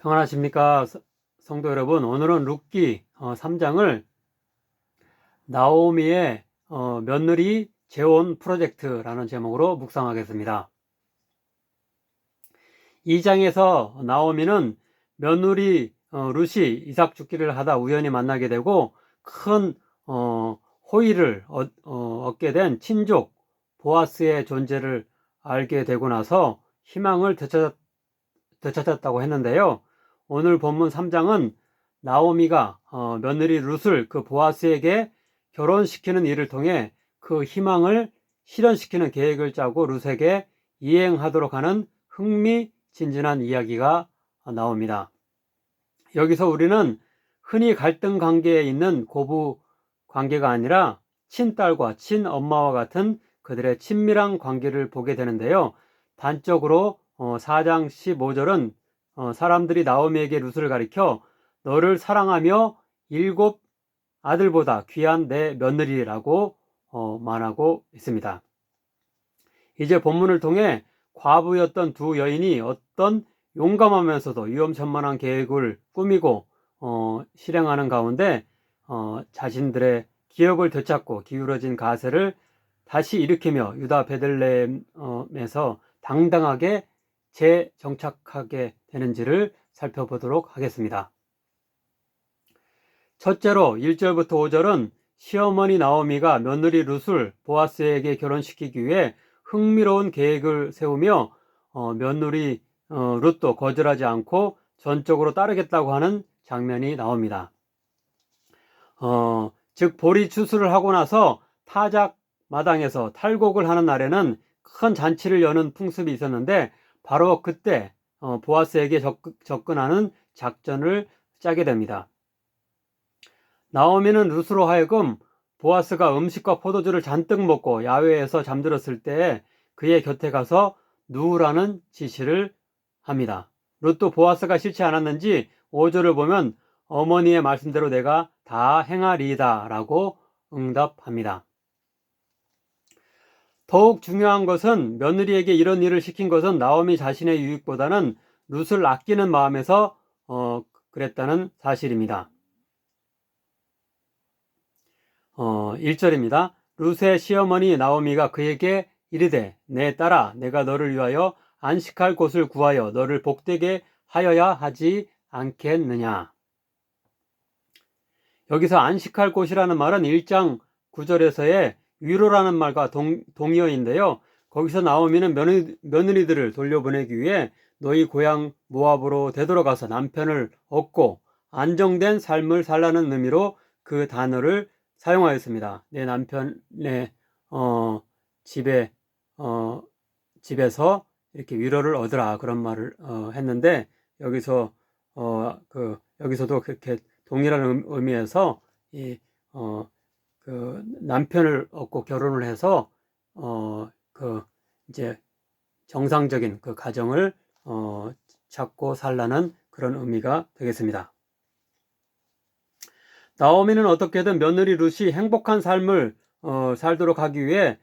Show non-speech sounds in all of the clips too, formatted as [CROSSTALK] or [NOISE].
평안하십니까 성도 여러분 오늘은 룻기 3장을 나오미의 어, 며느리 재혼 프로젝트라는 제목으로 묵상하겠습니다 2장에서 나오미는 며느리 어, 룻이 이삭 죽기를 하다 우연히 만나게 되고 큰 어, 호의를 얻, 게 된 친족 보아스의 존재를 알게 되고 나서 희망을 되찾, 되찾았다고 했는데요. 오늘 본문 3장은 나오미가 어, 며느리 룻을 그 보아스에게 결혼시키는 일을 통해 그 희망을 실현시키는 계획을 짜고 룻에게 이행하도록 하는 흥미진진한 이야기가 나옵니다. 여기서 우리는 흔히 갈등 관계에 있는 고부 관계가 아니라 친딸과 친엄마와 같은 그들의 친밀한 관계를 보게 되는데요. 단적으로 4장 어, 15절은 어, 사람들이 나오미에게 룻을 가리켜 너를 사랑하며 일곱 아들보다 귀한 내 며느리라고 어, 말하고 있습니다. 이제 본문을 통해 과부였던 두 여인이 어떤 용감하면서도 위험천만한 계획을 꾸미고 어, 실행하는 가운데 어, 자신들의 기억을 되찾고 기울어진 가세를 다시 일으키며 유다 베들레헴에서 당당하게 재정착하게 되는지를 살펴보도록 하겠습니다. 첫째로 1절부터 5절은 시어머니 나오미가 며느리 룻을 보아스에게 결혼시키기 위해 흥미로운 계획을 세우며 어, 며느리 어, 룻도 거절하지 않고 전적으로 따르겠다고 하는 장면이 나옵니다. 어, 즉 보리 추수를 하고 나서 타작 마당에서 탈곡을 하는 날에는 큰 잔치를 여는 풍습이 있었는데 바로 그때 어, 보아스에게 접근하는 작전을 짜게 됩니다. 나오미는 루스로 하여금 보아스가 음식과 포도주를 잔뜩 먹고 야외에서 잠들었을 때 그의 곁에 가서 누우라는 지시를 합니다. 룻도 보아스가 싫지 않았는지 5절을 보면 어머니의 말씀대로 내가 다 행하리이다 라고 응답합니다. 더욱 중요한 것은 며느리에게 이런 일을 시킨 것은 나오미 자신의 유익보다는 룻을 아끼는 마음에서 어, 그랬다는 사실입니다. 어, 1절입니다. 룻의 시어머니 나오미가 그에게 이르되 내 딸아 내가 너를 위하여 안식할 곳을 구하여 너를 복되게 하여야 하지 않겠느냐. 여기서 안식할 곳이라는 말은 1장 9절에서의 위로라는 말과 동, 동의어인데요. 거기서 나오미는 며느리, 며느리들을 돌려보내기 위해 너희 고향 모압으로 되돌아가서 남편을 얻고 안정된 삶을 살라는 의미로 그 단어를 사용하였습니다. 내 남편의 어, 집에 어, 집에서 이렇게 위로를 얻으라 그런 말을 어, 했는데 여기서 어, 그 여기서도 그렇게 동일한 의미에서 이 어, 그 남편을 얻고 결혼을 해서 어 그 이제 정상적인 그 가정을 어 찾고 살라는 그런 의미가 되겠습니다. 나오미는 어떻게든 며느리 룻이 행복한 삶을 어, 살도록 하기 위해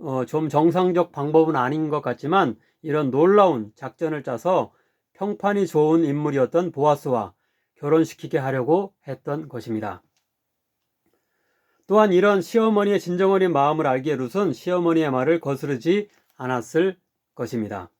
어, 좀 정상적 방법은 아닌 것 같지만 이런 놀라운 작전을 짜서 평판이 좋은 인물이었던 보아스와 결혼시키게 하려고 했던 것입니다. 또한 이런 시어머니의 진정어린 마음을 알기에 룻은 시어머니의 말을 거스르지 않았을 것입니다.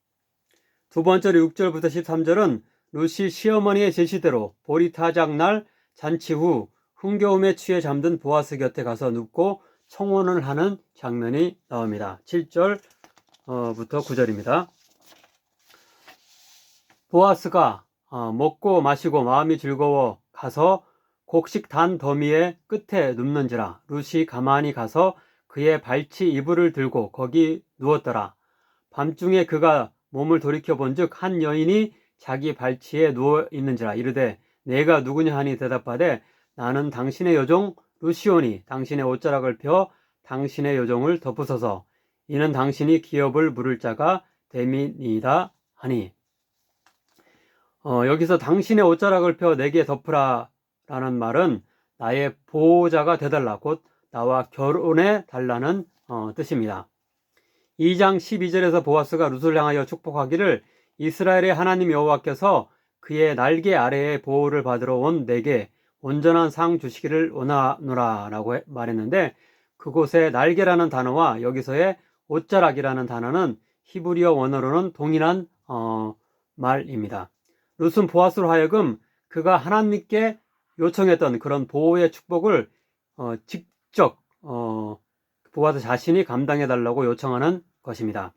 두 번째로 6절부터 13절은 룻이 시어머니의 제시대로 보리타작 날 잔치 후 흥겨움에 취해 잠든 보아스 곁에 가서 눕고 청혼을 하는 장면이 나옵니다. 7절부터 9절입니다. 보아스가 어, 먹고 마시고 마음이 즐거워 가서 곡식 단 더미의 끝에 눕는지라 룻이 가만히 가서 그의 발치 이불을 들고 거기 누웠더라. 밤중에 그가 몸을 돌이켜 본즉 한 여인이 자기 발치에 누워 있는지라 이르되 내가 누구냐 하니 대답하되 나는 당신의 여종 루시오니 당신의 옷자락을 펴 당신의 여종을 덮으소서 이는 당신이 기업을 물을 자가 됨이니이다 하니 어, 여기서 당신의 옷자락을 펴 내게 덮으라 라는 말은 나의 보호자가 되달라 곧 나와 결혼해 달라는 어, 뜻입니다. 2장 12절에서 보아스가 룻을 향하여 축복하기를 이스라엘의 하나님 여호와께서 그의 날개 아래에 보호를 받으러 온 내게 온전한 상 주시기를 원하노라라고 해- 말했는데 그곳에 날개라는 단어와 여기서의 옷자락이라는 단어는 히브리어 원어로는 동일한 어, 말입니다. 룻은 보아스로 하여금 그가 하나님께 요청했던 그런 보호의 축복을 어, 직접 어, 보아스 자신이 감당해 달라고 요청하는 것입니다.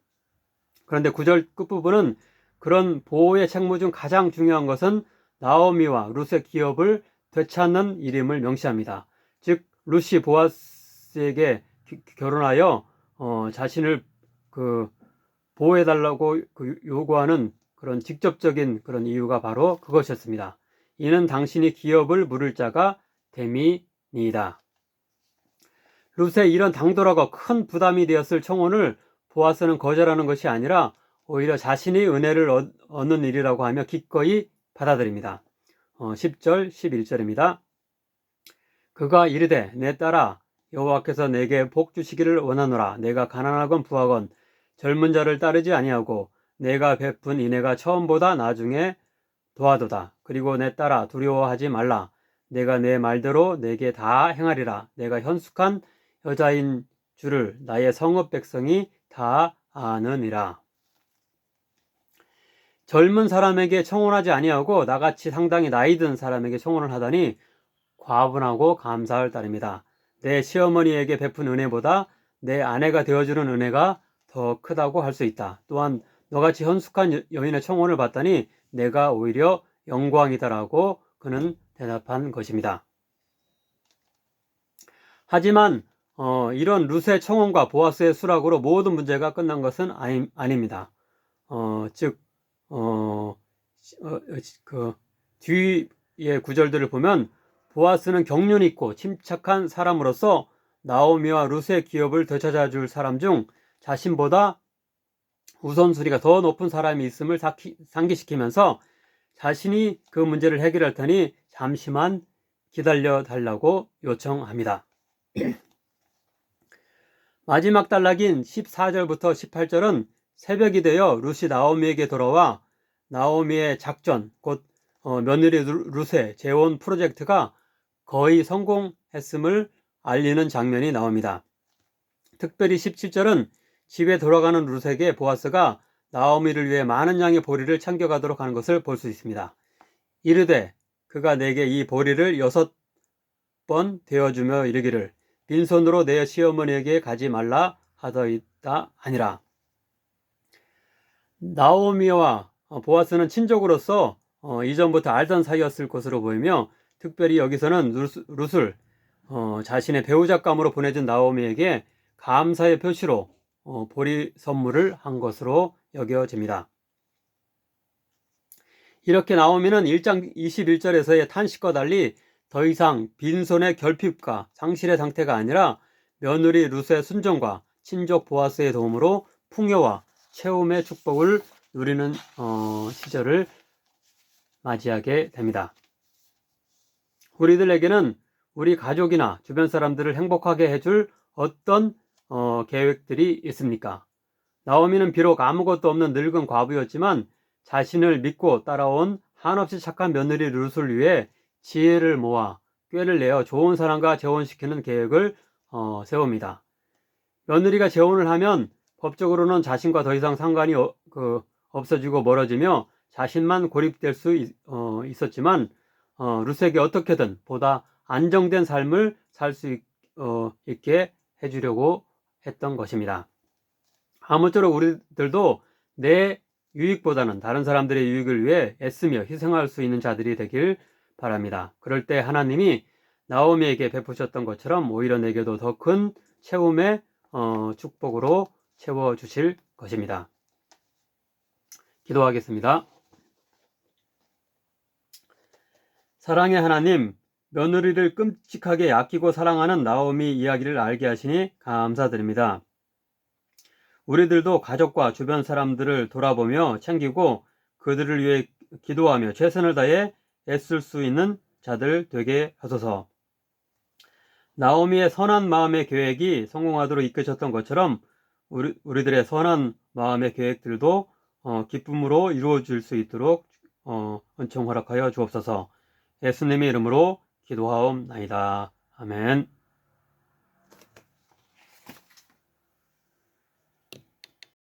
그런데 구절 끝부분은 그런 보호의 책무 중 가장 중요한 것은 나오미와 룻의 기업을 되찾는 이름을 명시합니다. 즉 룻이 보아스에게 기- 결혼하여 어, 자신을 그 보호해 달라고 그 요구하는 그런 직접적인 그런 이유가 바로 그것이었습니다. 이는 당신이 기업을 물을 자가 됨이니이다. 룻의 이런 당돌하고 큰 부담이 되었을 청혼을 보아스는 거절하는 것이 아니라 오히려 자신이 은혜를 얻- 얻는 일이라고 하며 기꺼이 받아들입니다. 어, 10절, 11절입니다. 그가 이르되 내 딸아 여호와께서 내게 복 주시기를 원하노라 내가 가난하건 부하건 젊은 자를 따르지 아니하고 내가 베푼 이내가 처음보다 나중에 도하도다 그리고 내 딸아 두려워하지 말라 내가 내 말대로 내게 다 행하리라 내가 현숙한 여자인 줄을 나의 성읍 백성이 다 아느니라 젊은 사람에게 청혼하지 아니하고 나같이 상당히 나이 든 사람에게 청혼을 하다니 과분하고 감사할 따름이다. 내 시어머니에게 베푼 은혜보다 내 아내가 되어주는 은혜가 더 크다고 할 수 있다. 또한 너같이 현숙한 여- 여인의 청혼을 받다니 내가 오히려 영광이다라고 그는 대답한 것입니다. 하지만 어, 이런 룻의 청혼과 보아스의 수락으로 모든 문제가 끝난 것은 아니, 아닙니다. 어, 즉, 어, 어, 그 뒤의 구절들을 보면 보아스는 경륜 있고 침착한 사람으로서 나오미와 룻의 기업을 되찾아 줄 사람 중 자신보다 우선순위가 더 높은 사람이 있음을 상기- 상기시키면서 자신이 그 문제를 해결할 테니 잠시만 기다려 달라고 요청합니다. [CLEARS THROAT] 마지막 단락인 14절부터 18절은 새벽이 되어 룻이 나오미에게 돌아와 나오미의 작전, 곧 어, 며느리 루- 룻의 재혼 프로젝트가 거의 성공했음을 알리는 장면이 나옵니다. 특별히 17절은 집에 돌아가는 룻에게 보아스가 나오미를 위해 많은 양의 보리를 챙겨가도록 하는 것을 볼 수 있습니다. 이르되 그가 내게 이 보리를 여섯 번 되어주며 이르기를 빈손으로 내 시어머니에게 가지 말라 하더이다 아니라 나오미와 보아스는 친족으로서 어, 이전부터 알던 사이였을 것으로 보이며 특별히 여기서는 룻- 룻을 어, 자신의 배우작감으로 보내준 나오미에게 감사의 표시로 어, 보리 선물을 한 것으로 여겨집니다. 이렇게 나오미는 1장 21절에서의 탄식과 달리 더 이상 빈손의 결핍과 상실의 상태가 아니라 며느리 룻의 순종과 친족 보아스의 도움으로 풍요와 채움의 축복을 누리는 어, 시절을 맞이하게 됩니다. 우리들에게는 우리 가족이나 주변 사람들을 행복하게 해줄 어떤 어, 계획들이 있습니까? 나오미는 비록 아무것도 없는 늙은 과부였지만 자신을 믿고 따라온 한없이 착한 며느리 룻을 위해 지혜를 모아 꾀를 내어 좋은 사람과 재혼시키는 계획을 어, 세웁니다. 며느리가 재혼을 하면 법적으로는 자신과 더 이상 상관이 어, 그, 없어지고 멀어지며 자신만 고립될 수 있, 었지만 어, 룻에게 어떻게든 보다 안정된 삶을 살수 있게 해주려고 했던 것입니다. 아무쪼록 우리들도 내 유익보다는 다른 사람들의 유익을 위해 애쓰며 희생할 수 있는 자들이 되길 바랍니다. 그럴 때 하나님이 나오미에게 베푸셨던 것처럼 오히려 내게도 더 큰 채움의 어, 축복으로 채워 주실 것입니다. 기도하겠습니다. 사랑의 하나님, 며느리를 끔찍하게 아끼고 사랑하는 나오미 이야기를 알게 하시니 감사드립니다. 우리들도 가족과 주변 사람들을 돌아보며 챙기고 그들을 위해 기도하며 최선을 다해 애쓸 수 있는 자들 되게 하소서. 나오미의 선한 마음의 계획이 성공하도록 이끄셨던 것처럼 우리, 우리들의 선한 마음의 계획들도 어, 기쁨으로 이루어질 수 있도록 어, 은총 허락하여 주옵소서. 예수님의 이름으로 기도하옵나이다. 아멘.